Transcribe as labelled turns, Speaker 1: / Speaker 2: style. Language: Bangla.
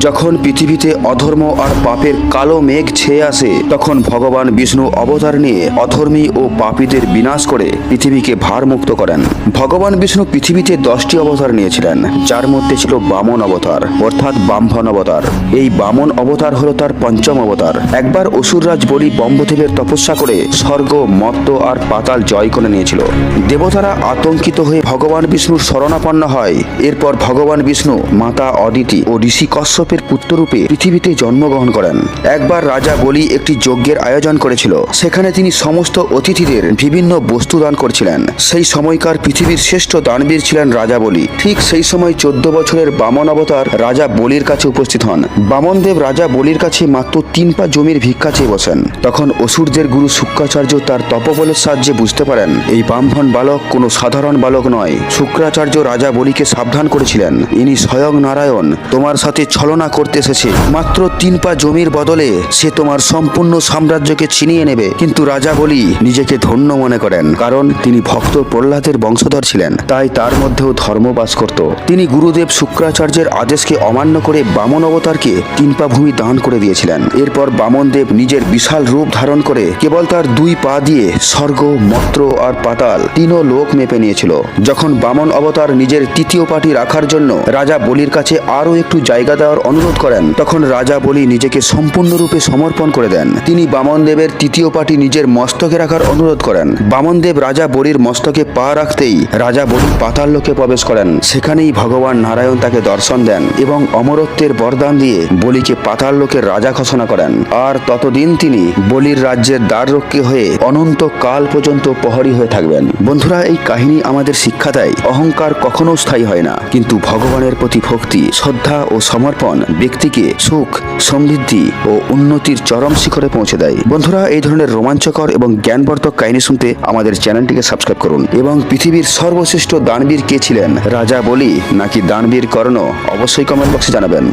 Speaker 1: যখন পৃথিবীতে অধর্ম আর পাপের কালো মেঘ ছেয়ে আসে, তখন ভগবান বিষ্ণু অবতার নিয়ে অধর্মী ও পাপীদের বিনাশ করে পৃথিবীকে ভারমুক্ত করেন। ভগবান বিষ্ণু পৃথিবীতে দশটি অবতার নিয়েছিলেন, যার মধ্যে ছিল বামন অবতার, অর্থাৎ বামভন অবতার। এই বামন অবতার হল তার পঞ্চম অবতার। একবার অসুররাজ বলি বম্বদেবের তপস্যা করে স্বর্গ, মত্ত আর পাতাল জয় করে নিয়েছিল। দেবতারা আতঙ্কিত হয়ে ভগবান বিষ্ণুর শরণাপন্ন হয়। এরপর ভগবান বিষ্ণু মাতা অদিতি ও ঋষি কশ্যপের পুত্ররূপে পৃথিবীতে জন্মগ্রহণ করেন। একবার রাজা বলি একটি যজ্ঞের আয়োজন করেছিল। সেখানে তিনি সমস্ত অতিথিদের বিভিন্ন বস্তু দান করছিলেন। সেই সময়কার পৃথিবীর শ্রেষ্ঠ দানবীর ছিলেন রাজা বলি। ঠিক সেই সময় চোদ্দ বছরের বামন অবতার রাজা বলির কাছে উপস্থিত হন। বামনদেব রাজা বলির কাছে মাত্র তিন পা জমির ভিক্ষা চেয়ে বসেন। তখন অসুরদের গুরু শুক্রাচার্য তার তপবলের সাহায্যে বুঝতে পারেন, এই বামভন বালক কোনো সাধারণ বালক নয়। শুক্রাচার্য রাজা বলিকে সাবধান করেছিলেন। ইনি স্বয়ং নারায়ণ। তোমার সাথে ছলনা করতে এসেছে। মাত্র তিন পা জমির বদলে সে তোমার সম্পূর্ণ সাম্রাজ্যকে ছিনিয়ে নেবে। কিন্তু রাজা বলি নিজেকে ধন্য মনে করেন, কারণ তিনি ভক্ত প্রহ্লাদের বংশধর ছিলেন। তাই তার মধ্যেও ধর্ম বাস করত। তিনি গুরুদেব শুক্রাচার্যের আদেশকে অমান্য করে বামন অবতারকে তিন পা ভূমি দান করে দিয়েছিলেন। এরপর বামনদেব নিজের বিশাল রূপ ধারণ করে কেবল তার দুই পা দিয়ে স্বর্গ, মত্র আর পাতাল তিনও লোক মেপে নিয়েছিল। যখন বামন অবতার নিজের তৃতীয় পাটি রাখার জন্য রাজা বলির কাছে আরও একটু জায়গা দেওয়ার অনুরোধ করেন, তখন রাজা বলি নিজেকে সম্পূর্ণরূপে সমর্পণ করে দেন। তিনি বামনদেবের তৃতীয় পাটি নিজের মস্তকে রাখার অনুরোধ করেন। বামনদেব রাজা বলির মস্তকে পা রাখতেই রাজা বলি পাতাল লোকে প্রবেশ করেন। সেখানেই ভগবান নারায়ণ তাকে দর্শন দেন এবং অমরত্বের বরদান দিয়ে বলিকে পাতাল লোকের রাজা ঘোষণা করেন। আর ততদিন তিনি বলির রাজ্যের দ্বাররক্ষী হয়ে অনন্ত কাল পর্যন্ত প্রহরী হয়ে থাকবেন। বন্ধুরা, এই কাহিনী আমাদের শিক্ষা দেয়, অহংকার কখনো স্থায়ী হয় না। কিন্তু ভগবানের প্রতি ভক্তি, শ্রদ্ধা ও সমর্পণ ব্যক্তিকে সুখ, সমৃদ্ধি ও উন্নতির চরম শিখরে পৌঁছে দেয়। বন্ধুরা, এই ধরনের রোমাঞ্চকর এবং জ্ঞানবর্ধক কাহিনী শুনতে আমাদের চ্যানেলটিকে সাবস্ক্রাইব করুন এবং পৃথিবীর সর্বশ্রেষ্ঠ দানবীর কে ছিলেন? রাজা বলি নাকি দানবীর কর্ণ? অবশ্যই কমেন্ট বক্সে জানাবেন।